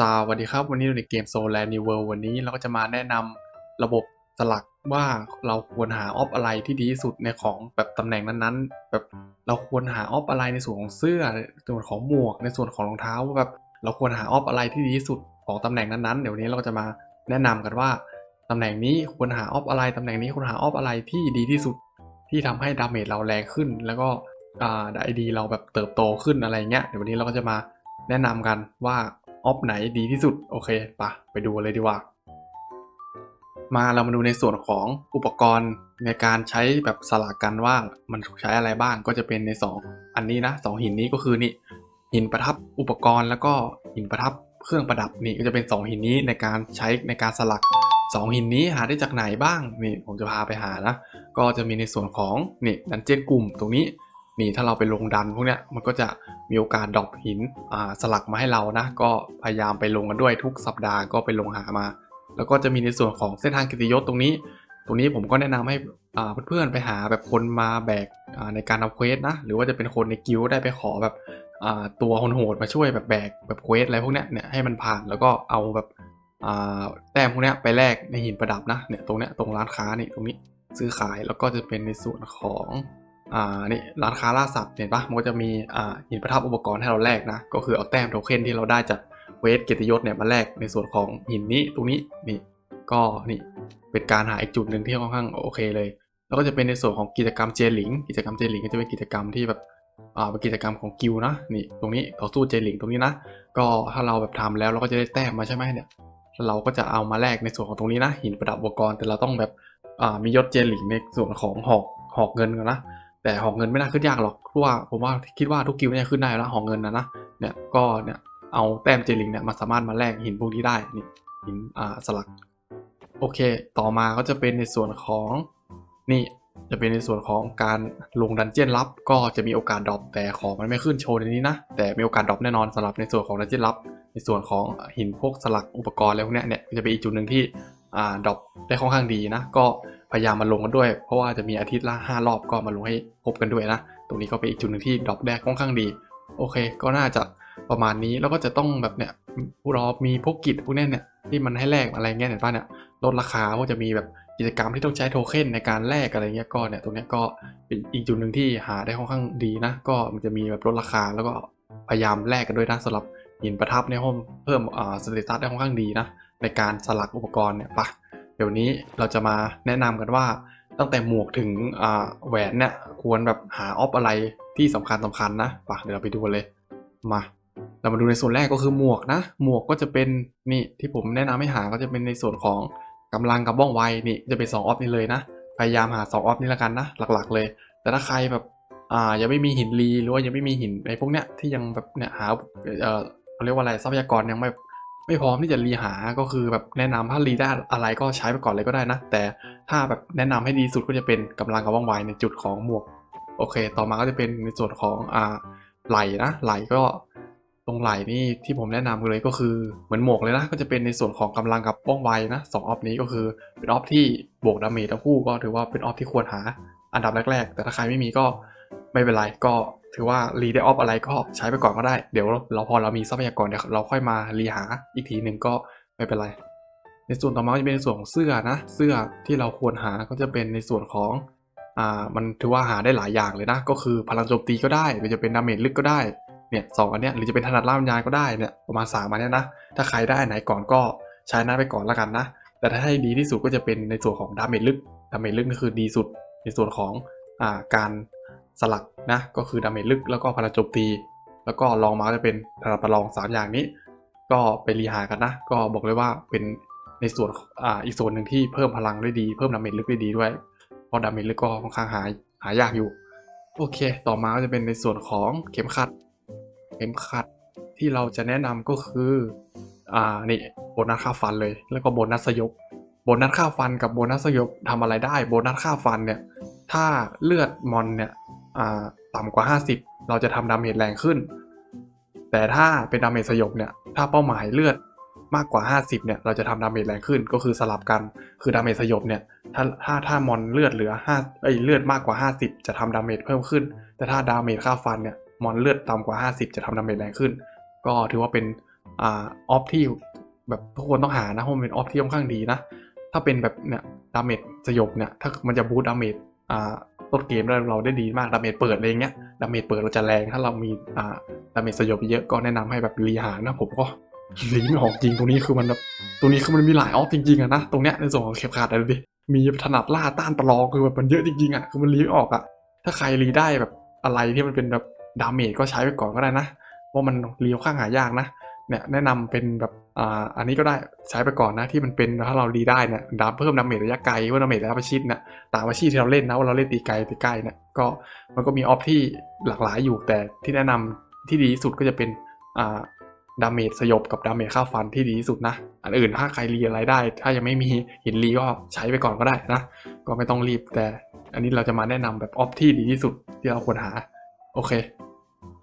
สวัสดีครับ วันนี้เราในเกม Soul Land New World วันนี้เราก็จะมาแนะนำระบบสลักว่าเราควรหาออฟอะไรที่ดีที่สุดในของแบบตำแหน่งนั้นๆ แบบเราควรหาออฟอะไรในส่วนของเสื้อในส่วนของหมวกในส่วนของรองเท้าว่าแบบเราควรหาออฟอะไรที่ดีที่สุดของตำแหน่งนั้นๆเดี๋ยววนนี้เราก็จะมาแนะนำกันว่าตำแหน่งนี้ควรหาออฟอะไรตำแหน่งนี้ควรหาออฟอะไรที่ดีที่สุด ที่ทำให้ดาเมจเราแรงขึ้น แล้วก็อ่าไอดีเราแบบเติบโตขึ้นอะไรเงี้ยเดี๋ยววันนี้เราก็จะมาแนะนำกันว่า ออฟไหนดีที่สุด โอเคปะไปดูเลยดีกว่า มาเรามาดูในส่วนของอุปกรณ์ในการใช้แบบสลักกันว่ามันใช้อะไรบ้างก็จะเป็นใน 2 อันนี้นะสองหินนี้ก็คือนี่หินประทับอุปกรณ์แล้วก็หินประทับเครื่องประดับนี่ก็จะเป็น 2 หินนี้ในการใช้ในการสลัก 2 หินนี้หาได้จากไหนบ้างนี่ผมจะพาไปหานะ ก็จะมีในส่วนของนี่ดันเจียนกลุ่มตรงนี้ นี่ถ้าเราไปลงดันพวกเนี้ยมันก็จะมีโอกาสดรอปหินอ่าสลักมาให้เรานะก็พยายามไปลงกันด้วยทุกสัปดาห์ก็ไปลงหามา แล้วก็จะมีในส่วนของเส้นทางกิติยศตรงนี้ ตรงนี้ผมก็แนะนำให้อ่าเพื่อนๆไปหาแบบคนมาแบกอ่าในการทำเควสนะหรือว่าจะเป็นคนในกิลได้ไปขอแบบอ่าตัวโหดมาช่วยแบบแบกแบบเควสอะไรพวกเนี้ยเนี่ยให้มันผ่านแล้วก็เอาแบบอ่าแต้มพวกเนี้ยไปแลกในหินประดับนะเนี่ยตรงเนี้ยตรงร้านค้านี่ตรงนี้ซื้อขายแล้วก็จะเป็นในส่วนของ อ่านี่ร้านค้าล่าสัตว์เห็นปะมันก็จะมีอ่าหินประทับอุปกรณ์ให้เราแลกนะ ก็คือเอาแต้มโทเค็นที่เราได้จากเวสเกียรติยศเนี่ยมาแลกในส่วนของหินนี้ตรงนี้นี่ก็นี่เป็นการหาอีกจุดหนึ่งที่ค่อนข้างโอเคเลย แล้วก็จะเป็นในส่วนของกิจกรรมเจลิงกิจกรรมเจลิงก็จะเป็นกิจกรรมที่แบบอ่าเป็นกิจกรรมของกิลนะนี่ตรงนี้ต่อสู้เจลิงตรงนี้นะ ก็ถ้าเราแบบทำแล้วเราก็จะได้แต้มมาใช่ไหมเนี่ยเราก็จะเอามาแลกในส่วนของตรงนี้นะหินประดับอุปกรณ์แต่เราต้องแบบอ่ามียศเจลิงในส่วนของหอกหอกเงินกันนะ แต่หอเงินไม่น่าขึ้นยากหรอกเพราะว่าผมว่าคิดว่าทุกกิลด์เนี่ยขึ้นได้แล้วหอเงินนะนะเนี่ยก็เนี่ยเอาแต้มเจลิงเนี่ยมาสามารถมาแลกหินพวกนี้ได้นี่หินอ่าสลักโอเค ต่อมาก็จะเป็นในส่วนของนี่จะเป็นในส่วนของการลงดันเจียนลับ ก็จะมีโอกาสดรอปแต่ของมันไม่ขึ้นโชว์ในนี้นะ แต่มีโอกาสดรอปแน่นอนสำหรับในส่วนของดันเจียนลับ ในส่วนของหินพวกสลักอุปกรณ์อะไรพวกนี้เนี่ยจะเป็นอีกจุดหนึ่งที่ ดรอปได้ค่อนข้างดีนะ ก็พยายามมาลงกันด้วย เพราะว่าจะมีอาทิตย์ละ5รอบก็มาลงให้ครบกันด้วยนะ ตรงนี้ก็เป็นอีกจุดหนึ่งที่ดรอปได้ค่อนข้างดี โอเค ก็น่าจะประมาณนี้ แล้วก็จะต้องแบบเนี่ยพวกเรามีพวกกิจพวกนี้เนี่ยที่มันให้แลกอะไรเงี้ยเห็นป่ะเนี่ยลดราคาก็จะมีแบบกิจกรรมที่ต้องใช้โทเค็นในการแลกอะไรเงี้ยก็เนี่ยตรงนี้ก็เป็นอีกจุดหนึ่งที่หาได้ค่อนข้างดีนะ ก็มันจะมีแบบลดราคาแล้วก็พยายามแลกกันด้วยนะสำหรับหินประทับในห้องเพิ่มอ่าสเตตัสได้ค่อนข้างดีนะ ในการสลักอุปกรณ์เนี่ยปะเดี๋ยวนี้เราจะมาแนะนำกันว่าตั้งแต่หมวกถึงแหวนเนี่ยควรแบบหาออฟอะไรที่สำคัญสำคัญนะปะเดี๋ยวเราไปดูกันเลยมาเรามาดูในส่วนแรกก็คือหมวกนะ หมวกก็จะเป็นนี่ที่ผมแนะนำให้หาก็จะเป็นในส่วนของกำลังกับบ้องไวนี่จะเป็น2ออฟนี้เลยนะ พยายามหา2ออฟนี้ละกันนะหลักๆ เลย แต่ถ้าใครแบบอ่ายังไม่มีหินรีหรือว่ายังไม่มีหินไอ้พวกเนี้ยที่ยังแบบเนี่ยหาเออเขาเรียกว่าอะไรทรัพยากรยังไม่ ไม่พร้อมที่จะรีหาก็คือแบบแนะนำถ้ารีได้อะไรก็ใช้ไปก่อนเลยก็ได้นะ แต่ถ้าแบบแนะนำให้ดีสุดก็จะเป็นกำลังกับว่องไวในจุดของหมวก โอเค ต่อมาก็จะเป็นในส่วนของอ่าไหลนะไหลก็ตรงไหลนี่ที่ผมแนะนำเลยก็คือเหมือนหมวกเลยนะ ก็จะเป็นในส่วนของกำลังกับว่องไวนะสองออฟนี้ก็คือเป็นออฟที่บวกดาเมจทั้งคู่ก็ถือว่าเป็นออฟที่ควรหาอันดับแรกๆ แต่ถ้าใครไม่มีก็ไม่เป็นไรก็ ถือว่ารีได้ออฟอะไรก็ใช้ไปก่อนก็ได้ เดี๋ยวเราพอเรามีทรัพยากรเดี๋ยวเราค่อยมารีหาอีกทีหนึ่งก็ไม่เป็นไร ในส่วนต่อมาจะเป็นในส่วนของเสื้อนะ เสื้อที่เราควรหาก็จะเป็นในส่วนของอ่ามันถือว่าหาได้หลายอย่างเลยนะ ก็คือพลังโจมตีก็ได้หรือจะเป็นดาเมจลึกก็ได้เนี่ยสองอันเนี้ยหรือจะเป็นถนัดล่ามยานก็ได้เนี่ยประมาณสามอันเนี้ยนะถ้าใครได้ไหนก่อนก็ใช้นั้นไปก่อนแล้วกันนะ แต่ถ้าให้ดีที่สุดก็จะเป็นในส่วนของดาเมจลึกดาเมจลึกก็คือดีสุดในส่วนของอ่าการ สลักนะก็คือดาเมจลึกแล้วก็พลังโจมตี แล้วก็ลองมาจะเป็นถนัดประลองสามอย่างนี้ ก็ไปรีหากันนะ ก็บอกเลยว่าเป็นในส่วนอ่าอีกส่วนหนึ่งที่เพิ่มพลังได้ดีเพิ่มดาเมจลึกได้ดีด้วยเพราะดาเมจลึกก็ค่อนข้างหายหายากอยู่ โอเค ต่อมาก็จะเป็นในส่วนของเข็มขัด เข็มขัดที่เราจะแนะนำก็คืออ่านี่โบนัสค่าฟันเลย แล้วก็โบนัสสยบโบนัสค่าฟันกับโบนัสสยบทำอะไรได้โบนัสค่าฟันเนี่ยถ้าเลือดมอนเนี่ย ต่ำกว่า 50 เราจะทำดาเมจแรงขึ้น แต่ถ้าเป็นดาเมจสยบเนี่ย ถ้าเป้าหมายเลือดมากกว่า 50 เนี่ย เราจะทำดาเมจแรงขึ้น ก็คือสลับกัน คือดาเมจสยบเนี่ย ถ้าถ้าถ้ามอนเลือดเหลือ5เอ้ยเลือดมากกว่า 50 จะทำดาเมจเพิ่มขึ้น แต่ถ้าดาเมจค่าฟันเนี่ย มอนเลือดต่ำกว่า 50 จะทำดาเมจแรงขึ้น ก็ถือว่าเป็นอ่าออฟที่แบบทุกคนต้องหานะเพราะมันเป็นออฟที่ค่อนข้างดีนะ ถ้าเป็นแบบเนี่ยดาเมจสยบเนี่ย ถ้ามันจะบูตดาเมจอ่า ต้นเกมเราได้ดีมากดาเมจเปิดอะไรเงี้ยดาเมจเปิดเราจะแรงถ้าเรามีอ่าดาเมจสยบเยอะก็แนะนำให้แบบรีหานะผมก็รีไม่ออกจริงตรงนี้คือมันแบบตรงนี้คือมันมีหลายออฟจริงๆอะนะตรงเนี้ยในส่วนของเข็มขาดอะไรดิมีถนัดล่าต้านประลองคือแบบมันเยอะจริงๆอะคือมันรีไม่ออกอะถ้าใครรีได้แบบอะไรที่มันเป็นแบบดาเมจก็ใช้ไปก่อนก็ได้นะเพราะมันรีค่อนข้างหายากนะเนี่ยแนะนำเป็นแบบ อ่าอันนี้ก็ได้ใช้ไปก่อนนะที่มันเป็นถ้าเรารีได้เนี่ยดาเพิ่มดาเมจระยะไกลเพิ่มดาเมจระยะประชิดนี่ยตามอาชีพที่เราเล่นนะว่าเราเล่นตีไกลตีใกล้นี่ยก็มันก็มีออฟที่หลากหลายอยู่แต่ที่แนะนำที่ดีที่สุดก็จะเป็นอ่าดาเมจสยบกับดาเมจค่าฟันที่ดีที่สุดนะ อันอื่นถ้าใครรีอะไรได้ ถ้ายังไม่มีหินรีก็ใช้ไปก่อนก็ได้นะ ก็ไม่ต้องรีบแต่อันนี้เราจะมาแนะนำแบบออฟที่ดีที่สุดที่เราควรหา โอเค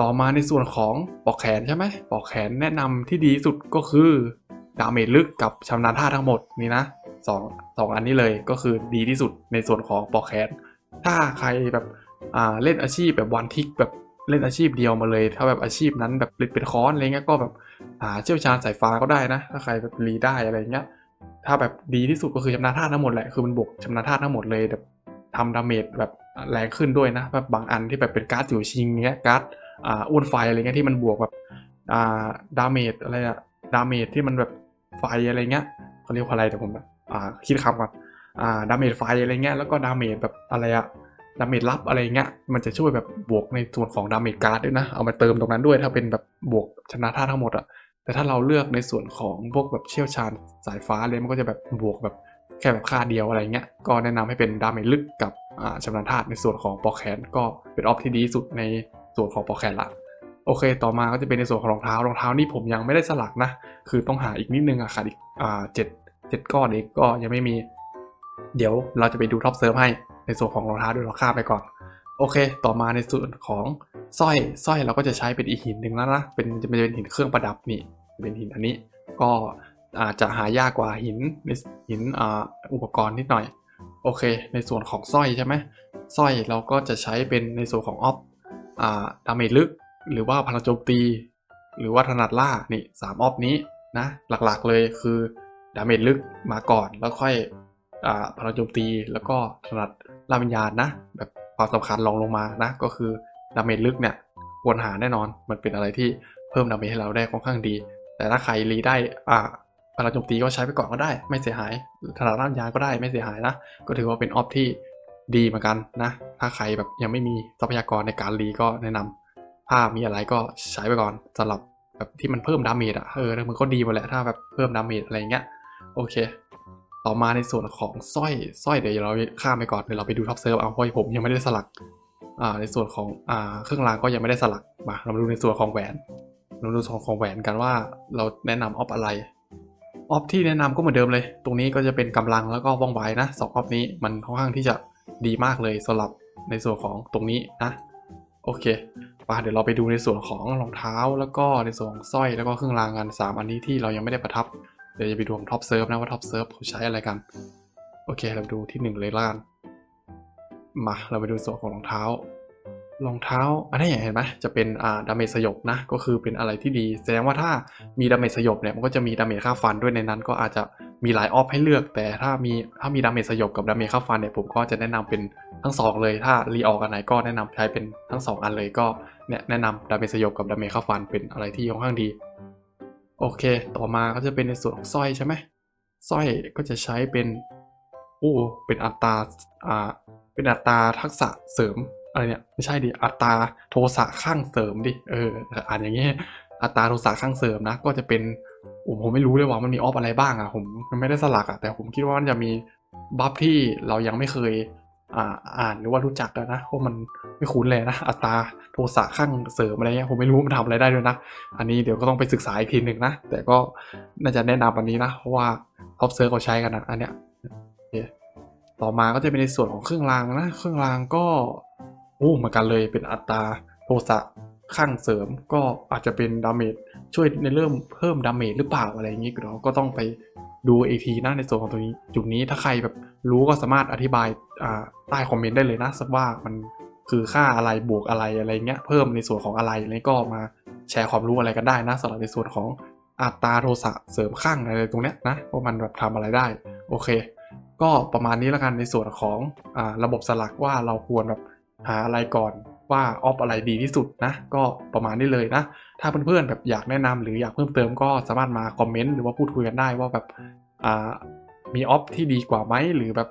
ต่อมาในส่วนของปอกแขนใช่ไหมปอกแขนแนะนำที่ดีสุดก็คือดาเมจลึกกับชำนาญท่าทั้งหมดนี่นะสองสองอันนี้เลยก็คือดีที่สุดในส่วนของปอกแขน ถ้าใครแบบอ่าเล่นอาชีพแบบวันทิกแบบเล่นอาชีพเดียวมาเลย ถ้าแบบอาชีพนั้นแบบเล่นเป็นคอนอะไรเงี้ยก็แบบหาเชี่ยวชาญสายฟ้าก็ได้นะ ถ้าใครแบบรีได้อะไรเงี้ยถ้าแบบดีที่สุดก็คือชำนาญท่าทั้งหมดแหละคือมันบวกชำนาญท่าทั้งหมดเลยแบบทำดาเมจแบบแรงขึ้นด้วยนะแบบบางอันที่แบบเป็นการ์ดจิ๋วชิงเงี้ยการ์ด อ่าอ้วนไฟอะไรเงี้ยที่มันบวกแบบอ่าดาเมจอะไรอะดาเมจที่มันแบบไฟอะไรเงี้ยเขาเรียกว่าอะไรแต่ผมแบบอ่าคิดคำก่อนอ่าดาเมจไฟอะไรเงี้ยแล้วก็ดาเมจแบบอะไรอะดาเมจลับอะไรเงี้ยมันจะช่วยแบบบวกในส่วนของดาเมจการ์ดด้วยนะ เอามาเติมตรงนั้นด้วยถ้าเป็นแบบบวกชนะท่าทั้งหมดอะแต่ถ้าเราเลือกในส่วนของพวกแบบเชี่ยวชาญสายฟ้าเลยมันก็จะแบบบวกแบบแค่แบบค่าเดียวอะไรเงี้ยก็แนะนำให้เป็นดาเมจลึกกับอ่าชำนาญธาตุในส่วนของปอกแขนก็เป็นออฟที่ดีสุดใน ส่วนของปอกแขนละโอเค ต่อมาก็จะเป็นในส่วนของรองเท้ารองเท้านี่ผมยังไม่ได้สลักนะ คือต้องหาอีกนิดนึงอะขาดอีกอ่าเจ็ดเจ็ดก้อนเองก็ยังไม่มี เดี๋ยวเราจะไปดูท็อปเซิร์ฟให้ในส่วนของรองเท้าด้วยเราข้ามไปก่อน โอเค ต่อมาในส่วนของสร้อยสร้อยเราก็จะใช้เป็นอีกหินหนึ่งแล้วนะ เป็นจะเป็นหินเครื่องประดับนี่ เป็นหินอันนี้ ก็อาจจะหายากกว่าหินในหินอ่าอุปกรณ์นิดหน่อย โอเค ในส่วนของสร้อยใช่ไหมสร้อยเราก็จะใช้เป็นในส่วนของออฟ ดาเมจลึก หรือว่าพลังโจมตี หรือว่าถนัดล่านี่สามออฟนี้นะหลักๆเลยคือดาเมจลึกมาก่อนแล้วค่อยอพลังโจมตีแล้วก็ถนัดล่าวิญญาณนะ แบบความสำคัญรองลงมานะ ก็คือดาเมจลึกเนี่ยควรหาแน่นอนมันเป็นอะไรที่เพิ่มดาเมจให้เราได้ค่อนข้างดี แต่ถ้าใครรีได้อ่าพลังโจมตีก็ใช้ไปก่อนก็ได้ ไม่เสียหายถนัดล่าวิญญาณก็ได้ไม่เสียหายนะ ก็ถือว่าเป็นออฟที่ดีเหมือนกันนะ ถ้าใครแบบยังไม่มีทรัพยากรในการรีก็แนะนำถ้ามีอะไรก็ใช้ไปก่อนสำหรับแบบที่มันเพิ่มดาเมจอะเออมันก็ดีหมดแหละถ้าแบบเพิ่มดาเมจอะไรเงี้ยโอเค ต่อมาในส่วนของสร้อยสร้อยเดี๋ยวเราข้ามไปก่อนเดี๋ยวเราไปดูท็อปเซิร์ฟเอาเพราะผมยังไม่ได้สลักอ่าในส่วนของอ่าเครื่องรางก็ยังไม่ได้สลักมาเรามาดูในส่วนของแหวนเราดูส่วนของแหวนกันว่าเราแนะนำออฟอะไรออฟที่แนะนำก็เหมือนเดิมเลย ตรงนี้ก็จะเป็นกำลังแล้วก็ว่องไวนะสองออฟนี้มันค่อนข้างที่จะดีมากเลยสำหรับ ในส่วนของตรงนี้นะโอเคมาเดี๋ยวเราไปดูในส่วนของรองเท้า แล้วก็ในส่วนของสร้อยแล้วก็เครื่องรางกันสามอันนี้ที่เรายังไม่ได้ประทับ เดี๋ยวจะไปดูของท็อปเซิร์ฟนะว่าท็อปเซิร์ฟเขาใช้อะไรกัน โอเคเราดูที่หนึ่งเลยละกันมาเราไปดูส่วนของรองเท้ารองเท้าอันนี้เห็นไหมจะเป็นอ่าดาเมจสยบนะก็คือเป็นอะไรที่ดีแสดงว่าถ้ามีดาเมจสยบเนี่ยมันก็จะมีดาเมจค่าฟันด้วยในนั้น ก็อาจจะมีหลายออฟให้เลือก แต่ถ้ามีถ้ามีดาเมจสยบกับดาเมจค่าฟันเนี่ยผมก็จะแนะนำเป็น ทั้งสองเลยถ้ารีออกอันไหนก็แนะนำใช้เป็นทั้งสองอันเลยก็เนี่ยแนะนำดาเมจสยบกับดาเมจค่าฟันเป็นอะไรที่ค่อนข้างดี โอเค ต่อมาก็จะเป็นในส่วนของสร้อยใช่ไหมสร้อยก็จะใช้เป็นโอ้เป็นอัตราอ่าเป็นอัตราทักษะเสริมอะไรเนี่ยไม่ใช่ดิอัตราโทสะข้างเสริมดิเอออ่านอย่างเงี้ยอัตราโทสะข้างเสริมนะ ก็จะเป็นโอ้ผมไม่รู้เลยว่ามันมีออฟอะไรบ้างอะผมมันไม่ได้สลักอะแต่ผมคิดว่ามันจะมีบัฟที่เรายังไม่เคย อ่าอ่านหรือว่ารู้จักอะนะเพราะมันไม่คุ้นเลยนะ อัตราโทสะข้างเสริมอะไรเงี้ยผมไม่รู้มันทำอะไรได้ด้วยนะ อันนี้เดี๋ยวก็ต้องไปศึกษาอีกทีหนึ่งนะ แต่ก็น่าจะแนะนำอันนี้นะ เพราะว่าท็อปเซิร์ฟเขาใช้กันนะอันเนี้ยต่อมาก็จะเป็นในส่วนของเครื่องรางนะ เครื่องรางก็โอ้เหมือนกันเลยเป็นอัตราโทสะข้างเสริมก็อาจจะเป็นดาเมจช่วยในเริ่มเพิ่มดาเมจหรือเปล่าอะไรอย่างงี้เราก็ต้องไปดูอีกทีนะในส่วนของตรงนี้ จุดนี้ถ้าใครแบบ รู้ก็สามารถอธิบายใต้คอมเมนต์ได้เลยนะสักว่ามันคือค่าอะไรบวกอะไรอะไรเงี้ยเพิ่มในส่วนของอะไรอะไรก็มาแชร์ความรู้อะไรกันได้นะสำหรับในส่วนของอัตราโทสะเสริมข้างอะไรตรงเนี้ยนะว่ามันแบบทำอะไรได้โอเค ก็ประมาณนี้แล้วกันในส่วนของอระบบสลักว่าเราควรแบบหาอะไรก่อนว่าออฟอะไรดีที่สุดนะ ก็ประมาณนี้เลยนะ ถ้าเพื่อนๆแบบอยากแนะนำหรืออยากเพิ่มเติมก็สามารถมาคอมเมนต์หรือว่าพูดคุยกันได้ว่าแบบอ่า มีออฟที่ดีกว่าไหมหรือแบบ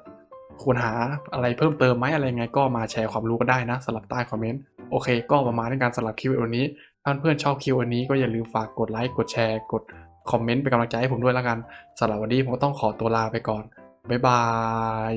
ควรหาอะไรเพิ่มเติมไหมอะไรไงก็มาแชร์ความรู้ก็ได้นะสำหรับใต้คอมเมนต์โอเค ก็ประมาณในการสำหรับคลิปวันนี้ถ้าเพื่อนชอบคลิปวันนี้ก็อย่าลืมฝากกดไลค์กดแชร์กดคอมเมนต์เป็นกำลังใจให้ผมด้วยแล้วกันสำหรับวันนี้ผมก็ต้องขอตัวลาไปก่อนบ๊ายบาย